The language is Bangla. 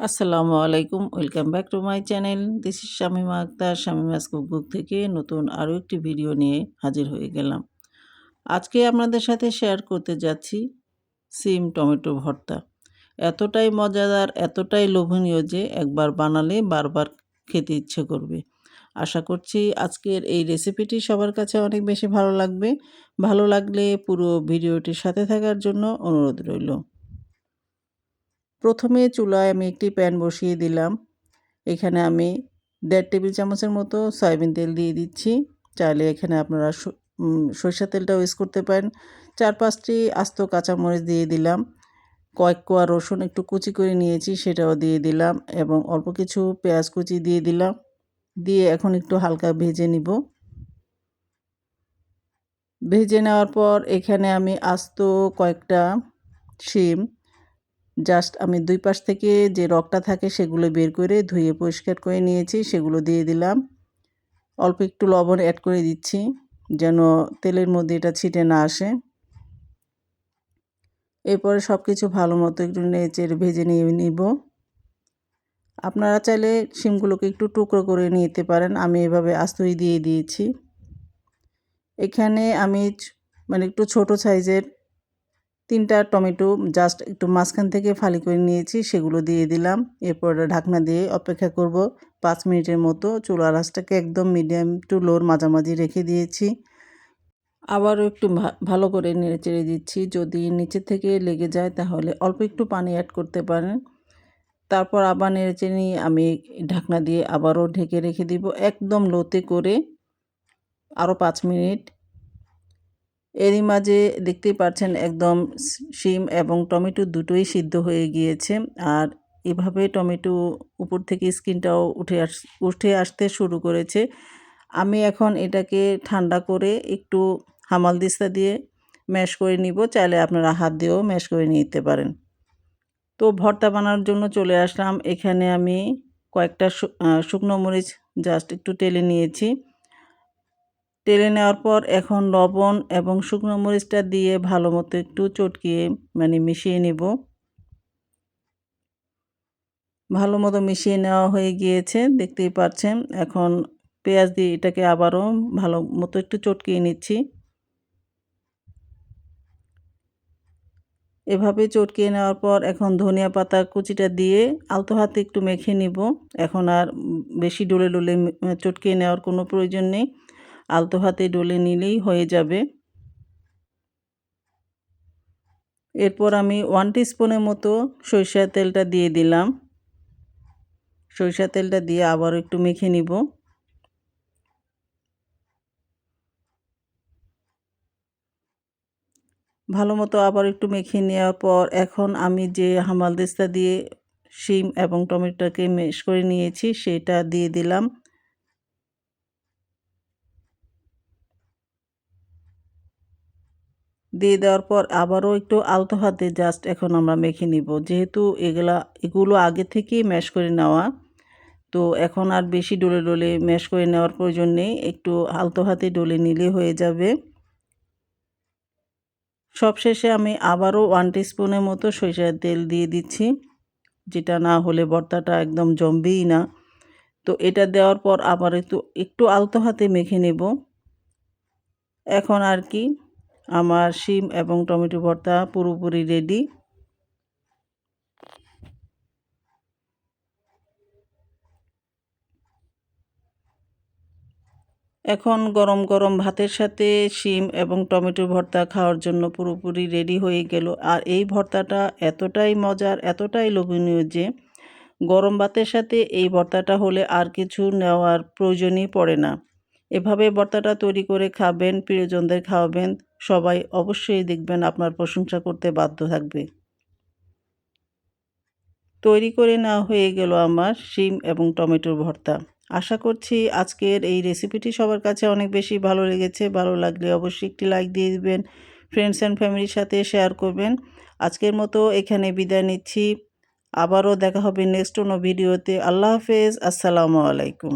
আসসালামু আলাইকুম, welcome back to my channel. This is Shamima Akter Shamima's cookbook থেকে নতুন আরও একটি ভিডিও নিয়ে হাজির হয়ে গেলাম। আজকে আপনাদের সাথে শেয়ার করতে যাচ্ছি সিম টমেটো ভর্তা। এতটাই মজাদার, এতটাই লোভনীয় যে একবার বানালে বারবার খেতে ইচ্ছে করবে। আশা করছি আজকের এই রেসিপিটি সবার কাছে অনেক বেশি ভালো লাগবে। ভালো লাগলে পুরো ভিডিওটির সাথে থাকার জন্য অনুরোধ রইল। প্রথমে চুলায় আমি একটি প্যান বসিয়ে দিলাম। এখানে আমি দেড় টেবিল চামচের মতো সয়াবিন তেল দিয়ে দিচ্ছি। চাইলে এখানে আপনারা সরিষা তেলটাও ইউজ করতে পারেন। চার পাঁচটি আস্ত কাঁচামরিচ দিয়ে দিলাম। কয়েক কোয়া রসুন একটু কুচি করে নিয়েছি, সেটাও দিয়ে দিলাম এবং অল্প কিছু পেঁয়াজ কুচি দিয়ে দিলাম। দিয়ে এখন একটু হালকা ভেজে নিব। ভেজে নেওয়ার পর এখানে আমি আস্ত কয়েকটা শিম জাস্ট আমি দুই পাশ থেকে যে রকটা থাকে সেগুলো বের করে ধুয়ে পরিষ্কার করে নিয়েছি, সেগুলো দিয়ে দিলাম। অল্প একটু লবণ অ্যাড করে দিচ্ছি যেন তেলের মধ্যে এটা ছিটে না আসে। এরপরে সব কিছু ভালো মতো একটু নেচের ভেজে নিয়ে নিব। আপনারা চাইলে শিমগুলোকে একটু টুকরো করে নিতে পারেন, আমি এভাবে আস্তই দিয়ে দিয়েছি। এখানে আমি মানে একটু ছোট সাইজের তিনটা টমেটো জাস্ট একটু মাঝখান থেকে ফালি করে নিয়েছি, সেগুলো দিয়ে দিলাম। এরপর ঢাকনা দিয়ে অপেক্ষা করব পাঁচ মিনিটের মতো। চুলা রাসটাকে একদম মিডিয়াম টু লোর মাঝামাঝি রেখে দিয়েছি। আবারও একটু ভালো করে নেড়ে চেড়ে দিচ্ছি। যদি নিচে থেকে লেগে যায় তাহলে অল্প একটু পানি অ্যাড করতে পারেন। তারপর আবার নেড়ে চেড়ে নিয়ে আমি ঢাকনা দিয়ে আবারও ঢেকে রেখে দিব। একদম লোতে করে আরও পাঁচ মিনিট। এরই মাঝে দেখতেই পাচ্ছেন একদম শিম এবং টমেটো দুটোই সিদ্ধ হয়ে গিয়েছে। আর এভাবে টমেটো উপর থেকে স্কিনটাও উঠে আস, উঠে আসতে শুরু করেছে। আমি এখন এটাকে ঠান্ডা করে একটু হামাল দিস্তা দিয়ে ম্যাশ করে নিব। চাইলে আপনারা হাত দিয়েও ম্যাশ করে নিতে পারেন। তো ভর্তা বানানোর জন্য চলে আসলাম। এখানে আমি কয়েকটা শুকনো মরিচ জাস্ট একটু টেলে নিয়েছি। টেলে নেওয়ার পর এখন লবণ এবং শুকনো মরিচটা দিয়ে ভালো মতো একটু চটকিয়ে মানে মিশিয়ে নেব। ভালো মতো মিশিয়ে নেওয়া হয়ে গিয়েছে, দেখতেই পাচ্ছেন। এখন পেঁয়াজ দিয়ে এটাকে আবারও ভালো মতো একটু চটকিয়ে নিচ্ছি। এভাবে চটকিয়ে নেওয়ার পর এখন ধনিয়া পাতা কুচিটা দিয়ে আলতো হাতে একটু মেখে নিব। এখন আর বেশি ডলে ডলে চটকিয়ে নেওয়ার কোনো প্রয়োজন নেই। আলতো হাতে ডলে নিলেই হয়ে যাবে। এরপর আমি ওয়ান স্পুনের মতো সরিষার তেলটা দিয়ে দিলাম। সরিষার তেলটা দিয়ে আবার একটু মেখে নিব। ভালো মতো আবার একটু মেখে নেওয়ার পর এখন আমি যে হামালদিস্তা দিয়ে শিম এবং টমেটোটাকে মেশ করে নিয়েছি, সেটা দিয়ে দিলাম। দিয়ে দেওয়ার পর আবারও একটু আলতো হাতে জাস্ট এখন আমরা মেখে নিব। যেহেতু এগুলা, এগুলো আগে থেকেই ম্যাশ করে নেওয়া, তো এখন আর বেশি ডলে ডলে ম্যাশ করে নেওয়ার প্রয়োজন নেই। একটু আলতো হাতে ডলে নিলে হয়ে যাবে। সবশেষে আমি আবারও ওয়ান স্পুনের মতো সরিষার তেল দিয়ে দিচ্ছি, যেটা না হলে ভর্তাটা একদম জমবেই না। তো এটা দেওয়ার পর আবার একটু একটু আলতো হাতে মেখে নেব। এখন আর কি আমার শিম এবং টমেটো ভর্তা পুরোপুরি রেডি এখন গরম গরম ভাতের সাথে শিম এবং টমেটো ভর্তা খাওয়ার জন্য পুরোপুরি রেডি হয়ে গেল। আর এই ভর্তাটা এতটাই মজার, এতটাই লোভনীয় যে গরম ভাতের সাথে এই ভর্তাটা হলে আর কিছু নেওয়ার প্রয়োজনই পড়ে না। এভাবে ভর্তাটা তৈরি করে খাবেন, প্রিয়জনদের খাওয়াবেন। সবাই অবশ্যই দেখবেন আপনার প্রশংসা করতে বাধ্য থাকবে। তৈরি করে না হয়ে গেল আমার শিম এবং টমেটোর ভর্তা। আশা করছি আজকের এই রেসিপিটি সবার কাছে অনেক বেশি ভালো লেগেছে। ভালো লাগলে অবশ্যই একটি লাইক দিয়ে দিবেন ফ্রেন্ডস অ্যান্ড ফ্যামিলির সাথে শেয়ার করবেন। আজকের মতো এখানে বিদায় নিচ্ছি। আবারও দেখা হবে নেক্সট কোনো ভিডিওতে আল্লাহ হাফেজ। আসসালামু আলাইকুম।